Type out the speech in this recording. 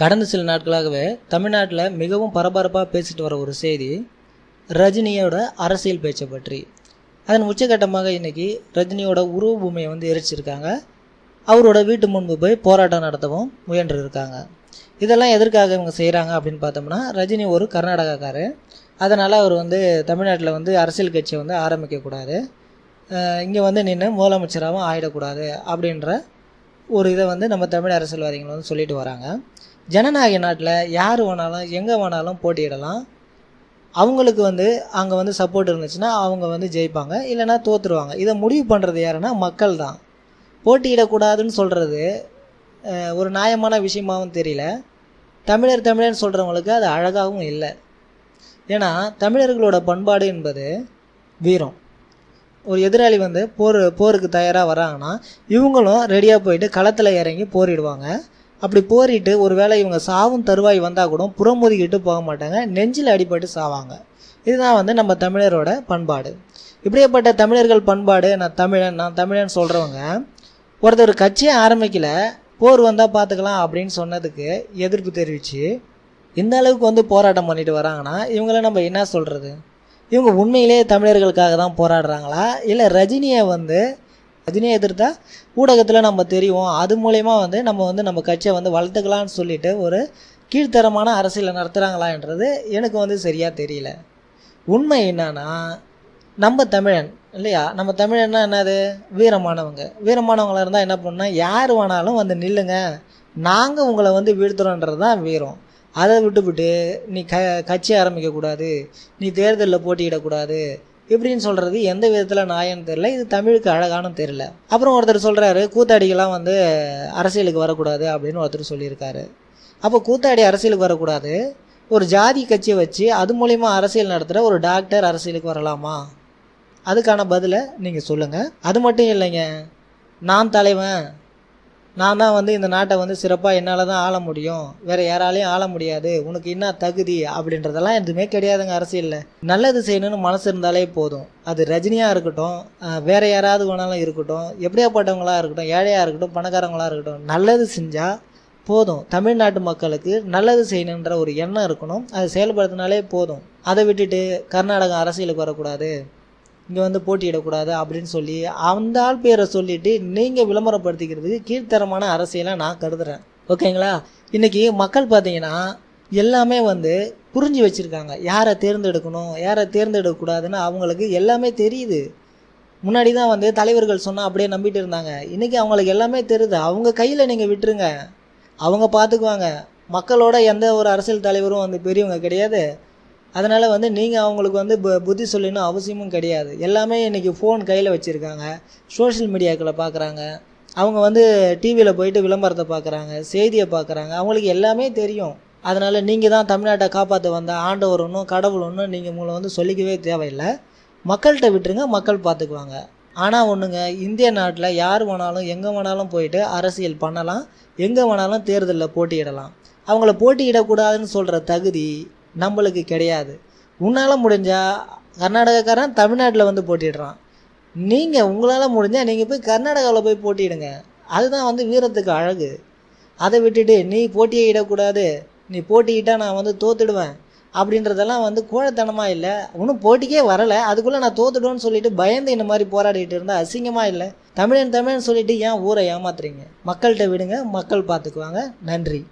கடந்த சில நாட்களாகவே தமிழ்நாட்டில் மிகவும் பரபரப்பாக பேசிட்டு வர ஒரு செய்தி ரஜினியோட அரசியல் பேச்சை பற்றி. அதன் உச்சகட்டமாக இன்னைக்கு ரஜினியோட உருவ பூமியை வந்து எரிச்சிருக்காங்க. அவரோட வீட்டு முன்பு போய் போராட்டம் நடத்தவும் முயன்று இருக்காங்க இதெல்லாம் எதற்காக இவங்க செய்கிறாங்க அப்படின்னு பார்த்தோம்னா ரஜினி ஒரு கர்நாடகாக்காரர் அதனால் அவர் வந்து தமிழ்நாட்டில் வந்து அரசியல் கட்சியை வந்து ஆரம்பிக்கக்கூடாது இங்கே வந்து நின்று முதலமைச்சராகவும் ஆயிடக்கூடாது அப்படின்ற ஒரு இதை வந்து நம்ம தமிழ் அரசியல்வாதிகள் வந்து சொல்லிட்டு வராங்க. ஜனநாயக நாட்டில் யார் வேணாலும் எங்கே வேணாலும் போட்டியிடலாம். அவங்களுக்கு வந்து அங்கே வந்து சப்போர்ட் இருந்துச்சுன்னா அவங்க வந்து ஜெயிப்பாங்க. இல்லைன்னா தோற்றுருவாங்க இதை முடிவு பண்ணுறது யாருன்னா மக்கள் தான் போட்டியிடக்கூடாதுன்னு சொல்கிறது ஒரு நியாயமான விஷயமாகவும் தெரியல. தமிழர் தமிழர்னு சொல்கிறவங்களுக்கு அது அழகாகவும் இல்லை. ஏன்னா தமிழர்களோட பண்பாடு என்பது வீரம். ஒரு எதிராளி வந்து போர் போருக்கு தயாராக வராங்கன்னா இவங்களும் ரெடியாக போயிட்டு களத்தில் இறங்கி போரிடுவாங்க. அப்படி போரிட்டு ஒரு வேளை இவங்க சாவும் தருவாய் வந்தால் கூட புறமுதுகிட்டு போக மாட்டாங்க. நெஞ்சில் அடிபட்டு சாவாங்க. இதுதான் வந்து நம்ம தமிழரோட பண்பாடு. இப்படியேப்பட்ட தமிழர்கள் பண்பாடு நான் தமிழன் நான் தமிழன் சொல்கிறவங்க ஒருத்தர் கட்சியை ஆரம்பிக்கல போர் வந்தால் பார்த்துக்கலாம் அப்படின்னு சொன்னதுக்கு எதிர்ப்பு தெரிவித்து இந்த அளவுக்கு வந்து போராட்டம் பண்ணிட்டு வராங்கன்னா இவங்கள நம்ம என்ன சொல்கிறது இவங்க உண்மையிலே தமிழர்களுக்காக தான் போராடுறாங்களா? இல்லை ரஜினியை வந்து ரஜினியை எதிர்த்தா ஊடகத்தில் நம்ம தெரியும் அது மூலயமா வந்து நம்ம வந்து நம்ம கட்சியை வந்து வளர்த்துக்கலான்னு சொல்லிட்டு ஒரு கீழ்த்தரமான அரசியலை நடத்துகிறாங்களான்றது எனக்கு வந்து சரியாக தெரியல. உண்மை என்னன்னா நம்ம தமிழன் இல்லையா? நம்ம தமிழன்னா என்னது? வீரமானவங்க. வீரமானவங்களாக இருந்தால் என்ன பண்ணால் யார் வேணாலும் வந்து நில்லுங்க. நாங்கள் உங்களை வந்து வீழ்த்துறோன்றது தான் வீரம். அதை விட்டுவிட்டு நீ க கட்சி ஆரம்பிக்கக்கூடாது. நீ தேர்தலில் போட்டியிடக்கூடாது. இப்படின்னு சொல்கிறது எந்த விதத்தில் நியாயம்னு தெரில இது தமிழுக்கு அழகானும் தெரில அப்புறம் ஒருத்தர் சொல்கிறாரு கூத்தாடிகள்லாம் வந்து அரசியலுக்கு வரக்கூடாது அப்படின்னு ஒருத்தர் சொல்லியிருக்காரு. அப்போ கூத்தாடி அரசியலுக்கு வரக்கூடாது. ஒரு ஜாதி கட்சியை வச்சு அது மூலிமா அரசியல் நடத்துகிற ஒரு டாக்டர் அரசியலுக்கு வரலாமா? அதுக்கான பதிலை நீங்கள் சொல்லுங்கள் அது மட்டும் இல்லைங்க. நான் தலைவன். நான் தான் வந்து இந்த நாட்டை வந்து சிறப்பாக என்னால் தான் ஆள முடியும். வேறு யாராலையும் ஆள முடியாது. உனக்கு என்ன தகுதி அப்படின்றதெல்லாம் எதுவுமே கிடையாதுங்க அரசியலில். நல்லது செய்யணும்னு மனசு இருந்தாலே போதும். அது ரஜினியாக இருக்கட்டும் வேறு யாராவது வேணாலும் இருக்கட்டும் எப்படியாப்பட்டவங்களாக இருக்கட்டும் ஏழையாக இருக்கட்டும் பணக்காரங்களாக இருக்கட்டும் நல்லது செஞ்சால் போதும். தமிழ்நாட்டு மக்களுக்கு நல்லது செய்யணுன்ற ஒரு எண்ணம் இருக்கணும். அதை செயல்படுத்தினாலே போதும். அதை விட்டுட்டு கர்நாடகா அரசியலுக்கு வரக்கூடாது. இங்கே வந்து போட்டியிடக்கூடாது அப்படின்னு சொல்லி அந்த ஆள் பேரை சொல்லிட்டு நீங்கள் விளம்பரப்படுத்திக்கிறதுக்கு கீழ்த்தரமான அரசியலாக நான் கருதுகிறேன் ஓகேங்களா? இன்றைக்கி மக்கள் பார்த்தீங்கன்னா எல்லாமே வந்து புரிஞ்சு வச்சுருக்காங்க. யாரை தேர்ந்தெடுக்கணும் யாரை தேர்ந்தெடுக்கக்கூடாதுன்னு அவங்களுக்கு எல்லாமே தெரியுது. முன்னாடி தான் வந்து தலைவர்கள் சொன்னால் அப்படியே நம்பிட்டு இருந்தாங்க. இன்றைக்கி அவங்களுக்கு எல்லாமே தெரியுது. அவங்க கையில் நீங்கள் விட்டுருங்க. அவங்க பார்த்துக்குவாங்க. மக்களோட எந்த ஒரு அரசியல் தலைவரும் வந்து பெரியவங்க கிடையாது. அதனால் வந்து நீங்கள் அவங்களுக்கு வந்து புத்தி சொல்லணும் அவசியமும் கிடையாது. எல்லாமே இன்றைக்கி ஃபோன் கையில் வச்சுருக்காங்க. சோஷியல் மீடியாக்களை பார்க்குறாங்க அவங்க வந்து டிவியில் போயிட்டு விளம்பரத்தை பார்க்குறாங்க செய்தியை பார்க்குறாங்க அவங்களுக்கு எல்லாமே தெரியும். அதனால் நீங்கள் தான் தமிழ்நாட்டை காப்பாற்ற வந்த ஆண்டவர் ஒன்றும் கடவுள் ஒன்றும் நீங்கள் உங்களை வந்து சொல்லிக்கவே தேவையில்லை. மக்கள்கிட்ட விட்டுருங்க மக்கள் பார்த்துக்குவாங்க ஆனால் ஒன்றுங்க இந்திய நாட்டில் யார் வேணாலும் எங்கே வேணாலும் போயிட்டு அரசியல் பண்ணலாம். எங்கே வேணாலும் தேர்தலில் போட்டியிடலாம். அவங்கள போட்டியிடக்கூடாதுன்னு சொல்கிற தகுதி நம்மளுக்கு கிடையாது. உன்னால் முடிஞ்சால் கர்நாடகக்காரன் தமிழ்நாட்டில் வந்து போட்டிடுறான். நீங்கள் உங்களால் முடிஞ்சால் நீங்கள் போய் கர்நாடகாவில் போய் போட்டிடுங்க. அதுதான் வந்து வீரத்துக்கு அழகு. அதை விட்டுட்டு நீ போட்டியை இடக்கூடாது. நீ போட்டிக்கிட்டால் நான் வந்து தோத்துடுவேன். அப்படின்றதெல்லாம் வந்து கோழத்தனமாக இல்லை. ஒன்றும் போட்டிக்கே வரலை. அதுக்குள்ளே நான் தோத்துடுவேன்னு சொல்லிட்டு பயந்து இந்த மாதிரி போராடிட்டு இருந்தால் அசிங்கமாக இல்லை. தமிழன் தமிழன் சொல்லிட்டு ஏன் ஊரை ஏமாத்துறீங்க? மக்கள்கிட்ட விடுங்க. மக்கள் பார்த்துக்குவாங்க. நன்றி.